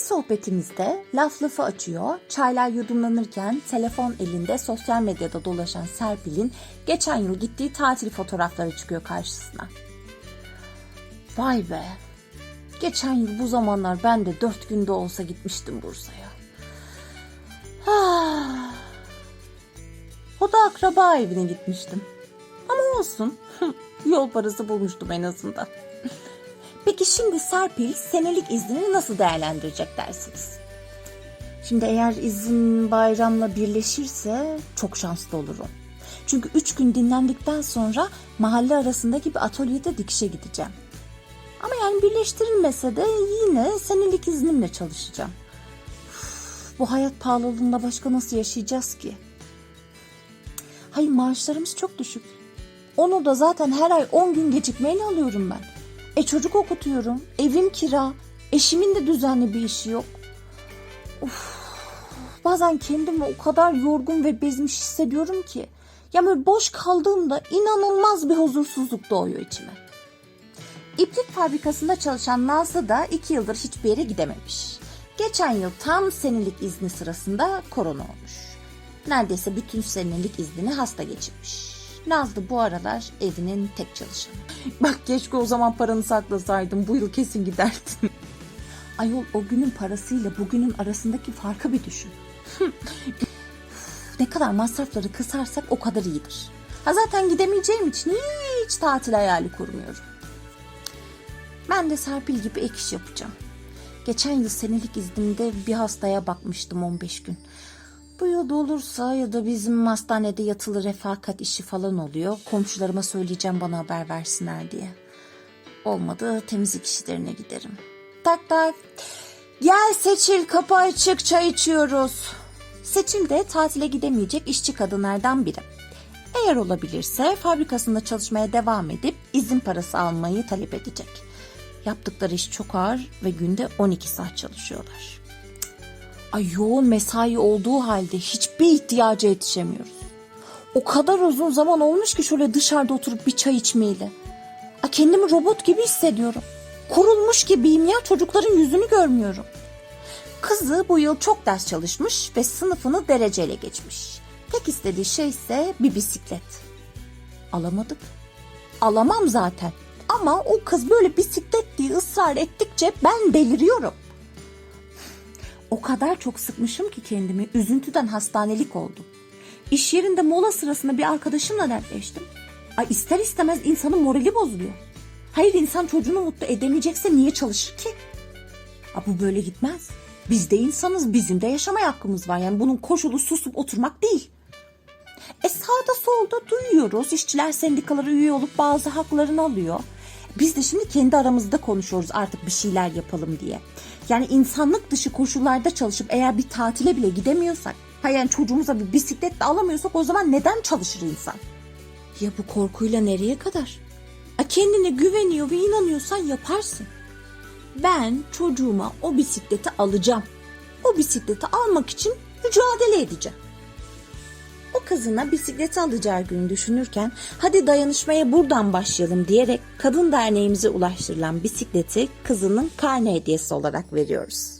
sohbetimizde laf lafı açıyor, çaylar yudumlanırken telefon elinde sosyal medyada dolaşan Serpil'in geçen yıl gittiği tatil fotoğrafları çıkıyor karşısına. Vay be! Geçen yıl bu zamanlar ben de dört günde olsa gitmiştim Bursa'ya. Ah. O da akraba evine gitmiştim. Ama olsun. Yol parası bulmuştum en azından. Peki şimdi Serpil senelik iznini nasıl değerlendirecek dersiniz? Şimdi eğer izin bayramla birleşirse çok şanslı olurum. Çünkü üç gün dinlendikten sonra mahalle arasındaki bir atölyede dikişe gideceğim. Ama yani birleştirilmese de yine senelik iznimle çalışacağım. Üf, bu hayat pahalılığında başka nasıl yaşayacağız ki? Hayır maaşlarımız çok düşük. Onu da zaten her ay 10 gün gecikmeyle alıyorum ben. E çocuk okutuyorum, evim kira, eşimin de düzenli bir işi yok. Uf, bazen kendimi o kadar yorgun ve bezmiş hissediyorum ki. Ya böyle boş kaldığımda inanılmaz bir huzursuzluk doğuyor içime. İplik fabrikasında çalışan Nazlı da iki yıldır hiçbir yere gidememiş. Geçen yıl tam senelik izni sırasında korona olmuş. Neredeyse bütün senelik iznini hasta geçirmiş. Nazlı bu aralar evinin tek çalışanı. Bak keşke o zaman paranı saklasaydım. Bu yıl kesin giderdin. Ayol o günün parasıyla bugünün arasındaki farkı bir düşün. ne kadar masrafları kısarsak o kadar iyidir. Ha zaten gidemeyeceğim için hiç tatil hayali kurmuyorum. Ben de Serpil gibi ek iş yapacağım. Geçen yıl senelik iznimde bir hastaya bakmıştım 15 gün. Bu yıl da olursa ya da bizim hastanede yatılı refakat işi falan oluyor. Komşularıma söyleyeceğim bana haber versinler diye. Olmadı temizlik işlerine giderim. Tak tak. Gel Seçil kapı açık çay içiyoruz. Seçil de tatile gidemeyecek işçi kadınlardan biri. Eğer olabilirse fabrikasında çalışmaya devam edip izin parası almayı talep edecek. Yaptıkları iş çok ağır ve günde 12 saat çalışıyorlar. Ay yoğun mesai olduğu halde hiçbir ihtiyaca yetişemiyoruz. O kadar uzun zaman olmuş ki şöyle dışarıda oturup bir çay içmeyeli. Ay kendimi robot gibi hissediyorum. Kurulmuş gibiyim ya çocukların yüzünü görmüyorum. Kızı bu yıl çok ders çalışmış ve sınıfını dereceyle geçmiş. Tek istediği şey ise bir bisiklet. Alamadık. Alamam zaten. Ama o kız böyle bisiklet diye ısrar ettikçe ben deliriyorum. O kadar çok sıkmışım ki kendimi üzüntüden hastanelik oldum. İş yerinde mola sırasında bir arkadaşımla dertleştim. Ay ister istemez insanın morali bozuluyor. Hayır insan çocuğunu mutlu edemeyecekse niye çalışır ki? Aa, bu böyle gitmez. Biz de insanız bizim de yaşamaya hakkımız var. Yani bunun koşulu susup oturmak değil. E sağda solda duyuyoruz. İşçiler sendikalara üye olup bazı haklarını alıyor. Biz de şimdi kendi aramızda konuşuyoruz artık bir şeyler yapalım diye. Yani insanlık dışı koşullarda çalışıp eğer bir tatile bile gidemiyorsak, hayır yani çocuğumuza bir bisiklet de alamıyorsak o zaman neden çalışır insan? Ya bu korkuyla nereye kadar? A kendine güveniyor ve inanıyorsan yaparsın. Ben çocuğuma o bisikleti alacağım. O bisikleti almak için mücadele edeceğim. Kızına bisikleti alacağı günü düşünürken hadi dayanışmaya buradan başlayalım diyerek kadın derneğimize ulaştırılan bisikleti kızının karne hediyesi olarak veriyoruz.